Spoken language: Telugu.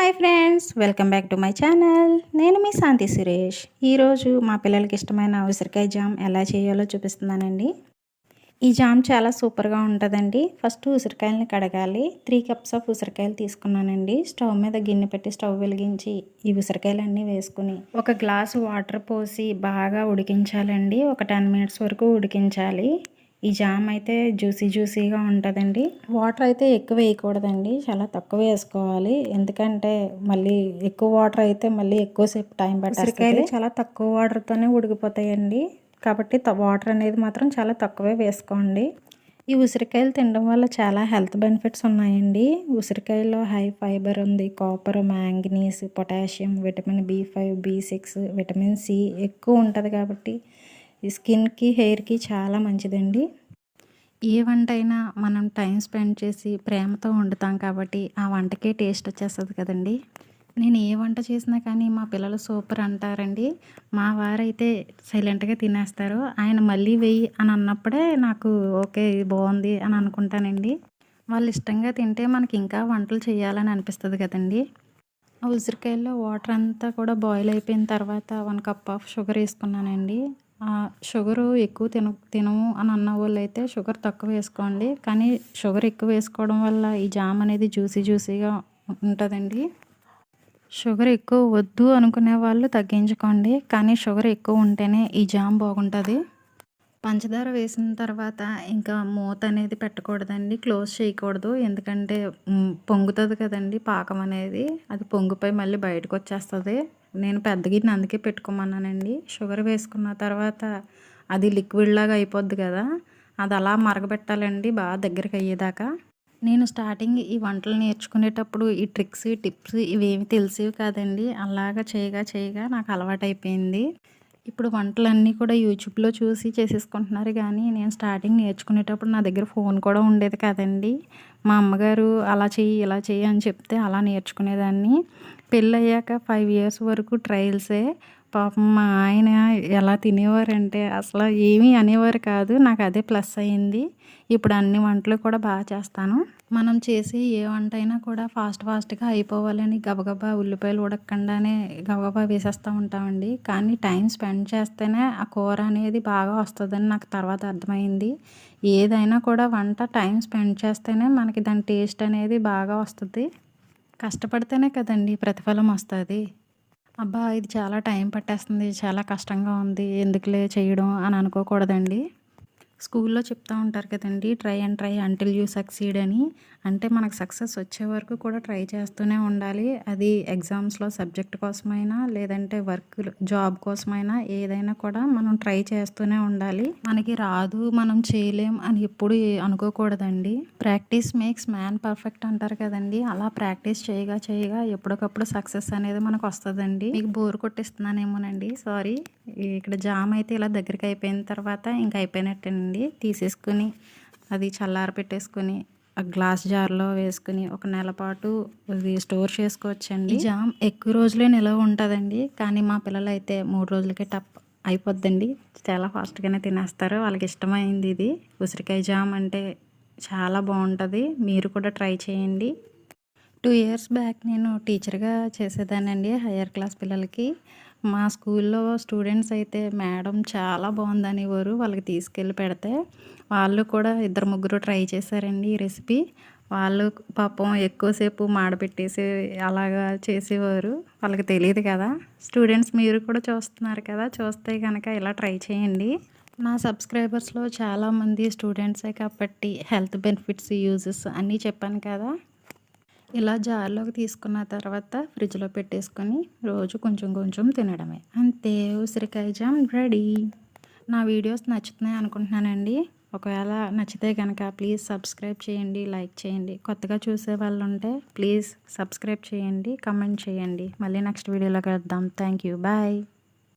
Hi friends welcome back to my channel. నేను మీ శాంతి సురేష్. ఈరోజు మా పిల్లలకి ఇష్టమైన ఉసిరికాయ జామ్ ఎలా చేయాలో చూపిస్తున్నానండి. ఈ జామ్ చాలా సూపర్గా ఉంటుందండి. ఫస్ట్ ఉసిరికాయలని కడగాలి. త్రీ కప్స్ ఆఫ్ ఉసిరికాయలు తీసుకున్నానండి. స్టవ్ మీద గిన్నె పెట్టి స్టవ్ వెలిగించి ఈ ఉసిరికాయలన్నీ వేసుకుని ఒక గ్లాసు వాటర్ పోసి బాగా ఉడికించాలండి. ఒక టెన్ మినిట్స్ వరకు ఉడికించాలి. ఈ జామ్ అయితే జ్యూసీ జ్యూసీగా ఉంటుందండి. వాటర్ అయితే ఎక్కువ వేయకూడదండి. చాలా తక్కువ వేసుకోవాలి. ఎందుకంటే మళ్ళీ ఎక్కువ వాటర్ అయితే మళ్ళీ ఎక్కువసేపు టైం పట్టాలి చాలా తక్కువ వాటర్తోనే ఉడికిపోతాయండి. కాబట్టి వాటర్ అనేది మాత్రం చాలా తక్కువే వేసుకోండి. ఈ ఉసిరికాయలు తినడం వల్ల చాలా హెల్త్ బెనిఫిట్స్ ఉన్నాయండి. ఉసిరికాయలో హై ఫైబర్ ఉంది. Copper manganese potassium vitamin B five B six vitamin C ఎక్కువ ఉంటుంది కాబట్టి ఈ స్కిన్కి హెయిర్కి చాలా మంచిదండి. ఏ వంట అయినా మనం టైం స్పెండ్ చేసి ప్రేమతో వండుతాం కాబట్టి ఆ వంటకే టేస్ట్ వచ్చేస్తుంది కదండి. నేను ఏ వంట చేసినా కానీ మా పిల్లలు సూపర్ అంటారండి. మా వారైతే సైలెంట్గా తినేస్తారు. ఆయన మళ్ళీ వెయ్యి అని అన్నప్పుడే నాకు ఓకే బాగుంది అని అనుకుంటానండి. వాళ్ళు ఇష్టంగా తింటే మనకి ఇంకా వంటలు చేయాలని అనిపిస్తుంది కదండి. ఆ ఉసిరికాయల్లో వాటర్ అంతా కూడా బాయిల్ అయిపోయిన తర్వాత వన్ కప్ ఆఫ్ షుగర్ వేసుకున్నానండి. షుగరు ఎక్కువ తిన తినము అని అన్న వాళ్ళు అయితే షుగర్ తక్కువ వేసుకోండి. కానీ షుగర్ ఎక్కువ వేసుకోవడం వల్ల ఈ జామ్ అనేది జ్యూసీ జ్యూసీగా ఉంటుందండి. షుగర్ ఎక్కువ వద్దు అనుకునే వాళ్ళు తగ్గించుకోండి. కానీ షుగర్ ఎక్కువ ఉంటేనే ఈ జామ్ బాగుంటుంది. పంచదార వేసిన తర్వాత ఇంకా మూత అనేది పెట్టకూడదండి. క్లోజ్ చేయకూడదు. ఎందుకంటే పొంగుతుంది కదండి పాకం అనేది. అది పొంగిపోయి మళ్ళీ బయటకు వచ్చేస్తుంది. నేను పెద్ద గిన్నె అందుకే పెట్టుకోమన్నానండి. షుగర్ వేసుకున్న తర్వాత అది లిక్విడ్ లాగా అయిపోద్ది కదా అది అలా మరగబెట్టాలండి బాగా దగ్గరికి అయ్యేదాకా. నేను స్టార్టింగ్ ఈ వంటలు నేర్చుకునేటప్పుడు ఈ ట్రిక్స్ టిప్స్ ఇవేమి తెలిసేవి కాదండి. అలాగా చేయగా చేయగా నాకు అలవాటైపోయింది. ఇప్పుడు వంటలన్నీ కూడా యూట్యూబ్లో చూసి చేసేసుకుంటున్నారు కానీ నేను స్టార్టింగ్ నేర్చుకునేటప్పుడు నా దగ్గర ఫోన్ కూడా ఉండేది కదండి. మా అమ్మగారు అలా చెయ్యి ఇలా చెయ్యి అని చెప్తే అలా నేర్చుకునేదాన్ని. పెళ్ళయ్యాక ఫైవ్ ఇయర్స్ వరకు ట్రయల్సే. పాపం మా ఆయన ఎలా తినేవారంటే అసలు ఏమీ అనేవారు కాదు. నాకు అదే ప్లస్ అయింది. ఇప్పుడు అన్ని వంటలు కూడా బాగా చేస్తాను. మనం చేసి ఏ వంట అయినా కూడా ఫాస్ట్ ఫాస్ట్గా అయిపోవాలని గబగబా ఉల్లిపాయలు ఉడకకుండానే గబగబా వేసేస్తూ ఉంటామండి. కానీ టైం స్పెండ్ చేస్తేనే ఆ కూర అనేది బాగా వస్తుందని నాకు తర్వాత అర్థమైంది. ఏదైనా కూడా వంట టైం స్పెండ్ చేస్తేనే మనకి దాని టేస్ట్ అనేది బాగా వస్తుంది. కష్టపడితేనే కదండి ప్రతిఫలం వస్తుంది. అబ్బా ఇది చాలా టైం పట్టేస్తుంది చాలా కష్టంగా ఉంది ఎందుకులే చేయడం అని అనుకోకూడదండి. స్కూల్లో చెప్తూ ఉంటారు కదండి try and try until you succeed అని. అంటే మనకు సక్సెస్ వచ్చే వరకు కూడా ట్రై చేస్తూనే ఉండాలి. అది ఎగ్జామ్స్లో సబ్జెక్ట్ కోసమైనా లేదంటే వర్క్ జాబ్ కోసమైనా ఏదైనా కూడా మనం ట్రై చేస్తూనే ఉండాలి. మనకి రాదు మనం చేయలేం అని ఎప్పుడు అనుకోకూడదండి. ప్రాక్టీస్ మేక్స్ మ్యాన్ పర్ఫెక్ట్ అంటారు కదండి. అలా ప్రాక్టీస్ చేయగా చేయగా ఎప్పటికప్పుడు సక్సెస్ అనేది మనకు వస్తుందండి. మీకు బోర్ కొట్టిస్తున్నానేమోనండి. సారీ. ఇక్కడ జామ్ అయితే ఇలా దగ్గరికి అయిపోయిన తర్వాత ఇంకా అయిపోయినట్టేనండి. తీసేసుకుని అది చల్లార పెట్టేసుకుని ఆ గ్లాస్ జార్లో వేసుకుని ఒక నెల పాటు అది స్టోర్ చేసుకోవచ్చండి. జామ్ ఎక్కువ రోజులే నిలవ ఉంటుందండి. కానీ మా పిల్లలు అయితే మూడు రోజులకే టప్ అయిపోద్దండి. చాలా ఫాస్ట్గానే తినేస్తారు. వాళ్ళకి ఇష్టమైంది ఇది. ఉసిరికాయ జామ్ అంటే చాలా బాగుంటుంది. మీరు కూడా ట్రై చేయండి. టూ ఇయర్స్ బ్యాక్ నేను టీచర్గా చేసేదానండి హయ్యర్ క్లాస్ పిల్లలకి. మా స్కూల్లో స్టూడెంట్స్ అయితే మేడం చాలా బాగుందనేవారు వాళ్ళకి తీసుకెళ్ళి పెడితే వాళ్ళు కూడా ఇద్దరు ముగ్గురు ట్రై చేశారండి ఈ రెసిపీ. వాళ్ళు పాపం ఎక్కువసేపు మాడబెట్టేసి అలాగా చేసేవారు. వాళ్ళకి తెలియదు కదా. స్టూడెంట్స్ మీరు కూడా చూస్తున్నారు కదా. చూస్తే కనుక ఇలా ట్రై చేయండి. నా సబ్స్క్రైబర్స్లో చాలామంది స్టూడెంట్సే కాబట్టి హెల్త్ బెనిఫిట్స్ యూజెస్ అన్నీ చెప్పాను కదా. ఇలా జార్లోకి తీసుకున్న తర్వాత ఫ్రిడ్జ్లో పెట్టేసుకొని రోజు కొంచెం కొంచెం తినడమే. అంతే ఉసిరికాయ జామ్ రెడీ. నా వీడియోస్ నచ్చుతున్నాయి అనుకుంటున్నానండి. ఒకవేళ నచ్చితే కనుక ప్లీజ్ సబ్స్క్రైబ్ చేయండి లైక్ చేయండి. కొత్తగా చూసే వాళ్ళు ఉంటే ప్లీజ్ సబ్స్క్రైబ్ చేయండి కమెంట్ చేయండి. మళ్ళీ నెక్స్ట్ వీడియోలో కలుద్దాం. Thank you. బాయ్.